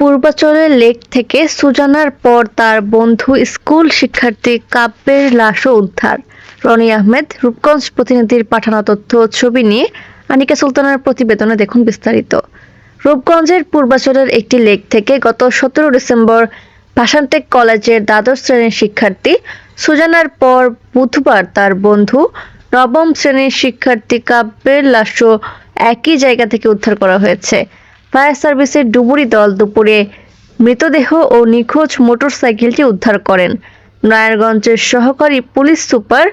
পূর্বাচলের lake থেকে সুজানার পর তার বন্ধু স্কুল শিক্ষার্থী কাব্যের লাশও উদ্ধার। রনি আহমেদ, রূপগঞ্জ প্রতিনিধির পাঠানো তথ্য ছবি নিয়ে আনিকা সুলতানার প্রতিবেদনে দেখুন বিস্তারিত। রূপগঞ্জের পূর্বাচলের একটি লেক থেকে গত সতেরো ডিসেম্বর ভাষানটেক কলেজের দ্বাদশ শ্রেণির শিক্ষার্থী সুজানার পর বুধবার তার বন্ধু নবম শ্রেণির শিক্ষার্থী কাব্যের লাশও একই জায়গা থেকে উদ্ধার করা হয়েছে। ফায়ার সার্ভিসের ডুবুরি দল দুপুরে মৃতদেহ ও নিখোঁজ মোটরসাইকেলটি উদ্ধার করেন। নারায়ণগঞ্জের সহকারী পুলিশ সুপার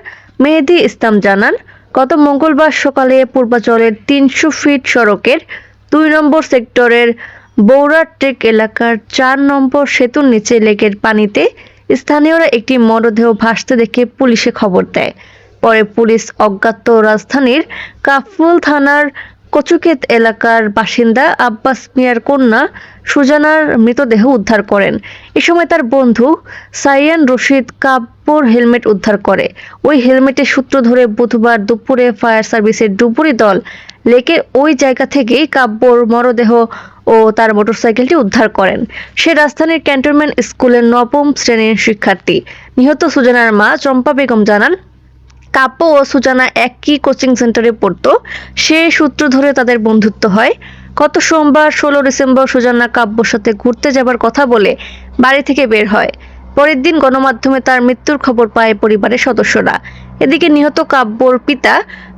মেহেদি ইসলাম জানান, গত মঙ্গলবার সকালে পূর্বাচলের তিনশো ফিট সড়কের দুই নম্বর সেক্টরের বৌরাটেক এলাকার চার নম্বর সেতুর নিচে লেকের পানিতে স্থানীয়রা একটি মরদেহ ভাসতে দেখে পুলিশে খবর দেয়। পরে পুলিশ অজ্ঞাত রাজধানীর কাফরুল থানার কচুক্ষেত এলাকার বাসিন্দা আব্বাস মিয়ার কন্যা সুজানার মৃতদেহ উদ্ধার করেন। এ সময় তার বন্ধু সাইয়ান রশিদ কাব্যর হেলমেট উদ্ধার করে। ওই হেলমেটের সূত্র ধরে বুধবার দুপুরে ফায়ার সার্ভিসের ডুবুরি দল লেকের ওই জায়গা থেকেই কাব্যর মরদেহ ও তার মোটরসাইকেলটি উদ্ধার করেন। সে রাজধানীর ক্যান্টনমেন্ট স্কুলের নবম শ্রেণির শিক্ষার্থী। নিহত সুজানার মা চম্পা বেগম জানান কাব্য ও সুজানা একই কোচিং সেন্টারে পড়তো। সে সূত্র ধরে তাদের বন্ধুত্ব হয়। গত সোমবার ষোলো ডিসেম্বর সুজানা কাব্যর সাথে ঘুরতে যাবার কথা বলে বাড়ি থেকে বের হয়। পরের দিন গণমাধ্যমে তার মৃত্যুর খবর পায় পরিবারের সদস্যরা। এদিকে নিহত কাব্যর পিতা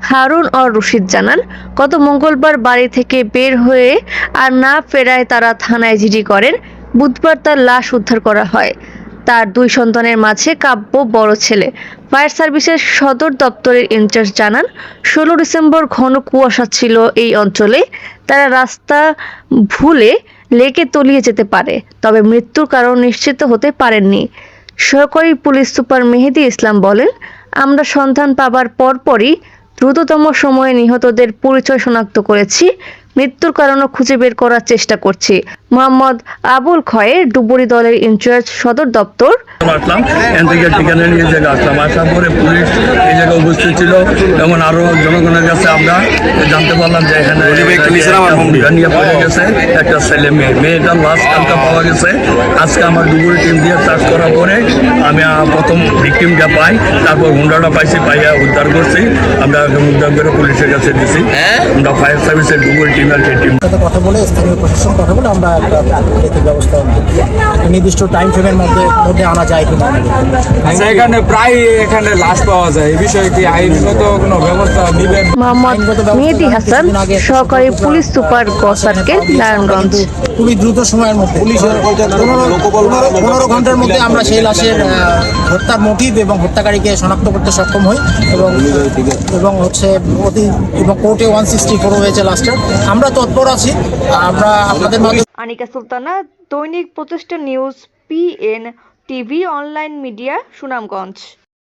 হারুন অর রশিদ জানান, গত মঙ্গলবার বাড়ি থেকে বের হয়ে আর না ফেরায় তারা থানায় জিডি করেন। বুধবার তার লাশ উদ্ধার করা হয়। তার দুই সন্তানের মাঝে কাব্য বড় ছেলে। ফায়ার সার্ভিসের সদর দপ্তরের ইনচার্জ জানান, ষোলো ডিসেম্বর ঘন কুয়াশা ছিল এই অঞ্চলে। তারা রাস্তা ভুলে লেকে তলিয়ে যেতে পারে, তবে মৃত্যুর কারণ নিশ্চিত হতে পারেননি। সহকারী পুলিশ সুপার মেহেদি ইসলাম বলেন, আমরা সন্ধান পাবার পরপরই দ্রুততম সময়ে নিহতদের পরিচয় শনাক্ত করেছি। মৃত্যুর কারণও খুঁজে বের করার চেষ্টা করছি। মোহাম্মদ আবুল খয়ের ডুবুরি দলের ইনচার্জ সদর দপ্তর। আসলাম এখান থেকে ঠিকানা নিয়ে জায়গা আসলাম আসার পরে পুলিশ এই জায়গায় উপস্থিত ছিল। এবং আরও জনগণের কাছে আমরা জানতে পারলাম যে এখানে নিয়ে পড়ে গেছে একটা ছেলে মেয়ে। মেয়েটার লাশ কালকা পাওয়া গেছে। আজকে আমার ডুবুরি টিম দিয়ে চার্জ করার পরে আমি প্রথম ভিকটিমটা পাই তারপর হুন্ডাটা পাইছি পাইয়া উদ্ধার করছি। আমরা উদ্ধার করে পুলিশের কাছে দিছি। আমরা ফায়ার সার্ভিসের ডুবুরি টিম আর টিম কথা বলে স্থানীয় প্রশাসন কথা বলে আমরা একটা আর্থিক ব্যবস্থা নির্দিষ্ট টাইম ফ্রেমের মধ্যে মধ্যে আনা যায় কিনা। আচ্ছা এখানে প্রায় এখানে লাশ পাওয়া যায়। এই বিষয়ে কি আইনগত কোনো ব্যবস্থা নেবেন? মোহাম্মদ মেহেদি হাসান সহকারী পুলিশ সুপার গ সার্কেল নারায়ণগঞ্জ। খুবই দ্রুত সময়ের মধ্যে। পুলিশের পনেরো ঘণ্টার মধ্যে আমরা সেই লাশের আহ, হত্যার মোটিভ এবং হত্যাকারীকে শনাক্ত করতে সক্ষম হই এবং এবং হচ্ছে অতি এবং কোর্টে ওয়ান সিক্সটি ফোর হয়েছে লাস্টার আমরা তৎপর আছি। আমরা আপনাদের আনিকা সুলতানা দৈনিক প্রতিষ্ঠান news PN TV online media Sunamganj.